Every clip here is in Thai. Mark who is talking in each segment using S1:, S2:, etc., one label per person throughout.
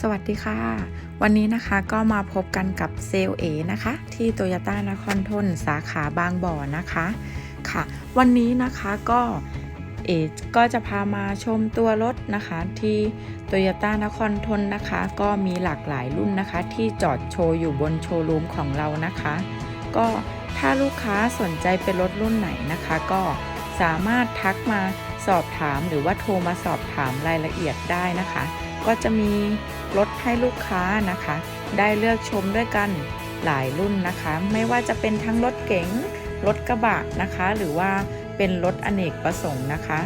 S1: สวัสดีค่ะ วันนี้นะคะก็มาพบกันกับเซลเอนะคะ ที่โตโยต้านครทนสาขาบางบ่อนะคะค่ะ วันนี้นะคะก็เอก็จะพามาชมตัวรถนะคะที่โตโยต้านครทนนะคะ ก็มีหลากหลายรุ่นนะคะ ที่จอดโชว์อยู่บนโชว์รูมของเรานะคะ ก็ถ้าลูกค้าสนใจเป็นรถรุ่นไหนนะคะ ก็สามารถทักมาสอบถามหรือว่าโทรมาสอบถามรายละเอียดได้นะคะ ก็จะมี รถให้ลูกค้านะคะ ได้เลือกชมด้วยกันหลายรุ่นนะคะ ไม่ว่าจะเป็นทั้งรถเก๋งรถกระบะนะคะ หรือว่าเป็นรถอเนกประสงค์นะคะ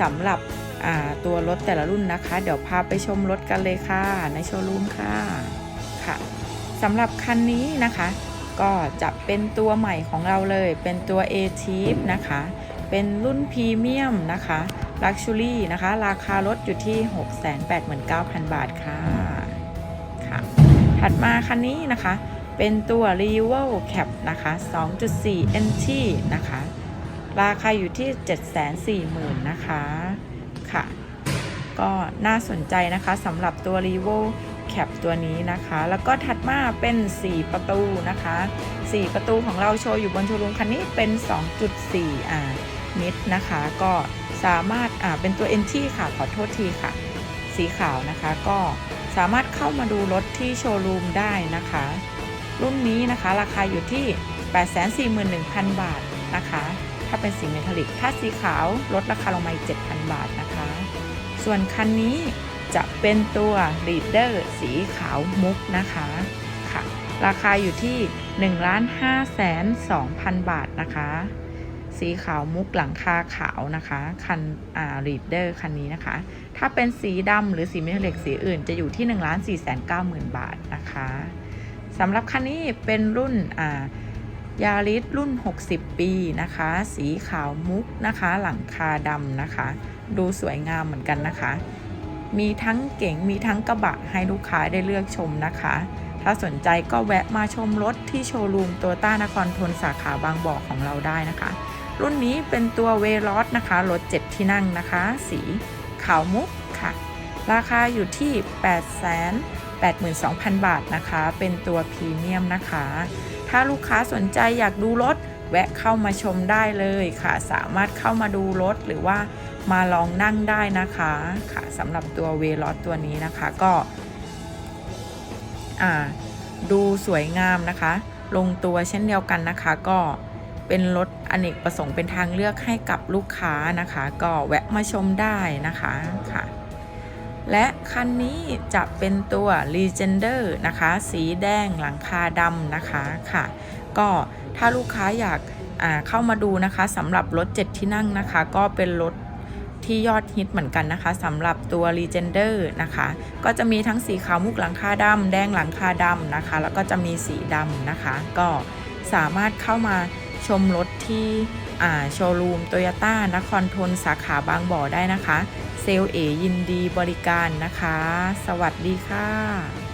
S1: สำหรับตัวรถแต่ละรุ่นนะคะ เดี๋ยวพาไปชมรถกันเลยค่ะในโชว์รูมค่ะค่ะสำหรับคันนี้นะคะ ก็จะเป็นตัวใหม่ของเราเลย เป็นตัว a t i p นะคะ เป็นรุ่นพรีเมียมนะคะ Luxury นะคะ ราคารถอยู่ที่ 689,000 บาทค่ะ ค่ะ ถัดมาคันนี้นะคะ เป็นตัว r e v o Cap นะคะ 2.4 NT นะคะ ราคาอยู่ที่ 740,000 นะคะค่ะ ก็น่าสนใจนะคะสำหรับตัว r e v o Cap ตัวนี้นะคะ แล้วก็ถัดมาเป็น 4 ประตูนะคะ 4 ประตูของเราโชว์อยู่บนโชว์รูมคันนี้เป็น 2.4อ่านิดนะคะ ก็สามารถอ่าเป็นตัว NT ค่ะขอโทษทีค่ะ สีขาวนะคะก็ สามารถเข้ามาดูรถที่โชว์รูมได้นะคะ รุ่นนี้นะคะราคาอยู่ที่ 841,000 บาทนะคะ ถ้าเป็นสีเมทัลลิก ถ้าสีขาวลดราคาลงมาอีก7,000 บาทนะคะ ส่วนคันนี้จะเป็นตัว Leader สีขาวมุกนะคะค่ะ ราคาอยู่ที่ 1,52,000 บาทนะคะ สีขาวมุกหลังคาขาวนะคะคันอ่า Reader คันนี้นะคะ ถ้าเป็นสีดำหรือสีเมทัลลิกสีอื่นจะอยู่ที่1ล้าน4แสน9หมื่นบาทนะคะสำหรับคันนี้เป็นรุ่นอ่ายาริสรุ่น 60 ปีนะคะ สีขาวมุกนะคะ หลังคาดำนะคะ ดูสวยงามเหมือนกันนะคะ มีทั้งเก๋งมีทั้งกระบะให้ลูกค้าได้เลือกชมนะคะ ถ้าสนใจก็แวะมาชมรถที่โชว์รูมตัวต้านครทนสาขาบางบ่อของเราได้นะคะ รุ่นนี้เป็นตัวเวลอสนะคะ รถ 7 ที่นั่งนะคะ สีขาวมุกค่ะ ราคาอยู่ที่ 8 8 2 0 0 0 บาทนะคะ เป็นตัวพรีเมียมนะคะ ถ้าลูกค้าสนใจอยากดูรถแวะเข้ามาชมได้เลยค่ะ สามารถเข้ามาดูรถหรือว่ามาลองนั่งได้นะคะค่ะสำหรับตัวเวลอสตัวนี้นะคะก็ดูสวยงามนะคะ ลงตัวเช่นเดียวกันนะคะก็ เป็นรถอเนกประสงค์เป็นทางเลือกให้กับลูกค้านะคะ ก็แวะมาชมได้นะคะค่ะ และคันนี้จะเป็นตัว Legender นะคะ สีแดงหลังคาดำนะคะค่ะ ก็ถ้าลูกค้าอยากเข้ามาดูนะคะสำหรับรถ 7 ที่นั่งนะคะ ก็เป็นรถที่ยอดฮิตเหมือนกันนะคะสำหรับตัว Legender นะคะ ก็จะมีทั้งสีขาวมุกหลังคาดำแดงหลังคาดำนะคะ แล้วก็จะมีสีดำนะคะ ก็สามารถเข้ามา ชมรถที่อ่าโชว์รูมโตโยต้านครทนสาขาบางบ่อได้นะคะ เซลเอยินดีบริการนะคะ สวัสดีค่ะ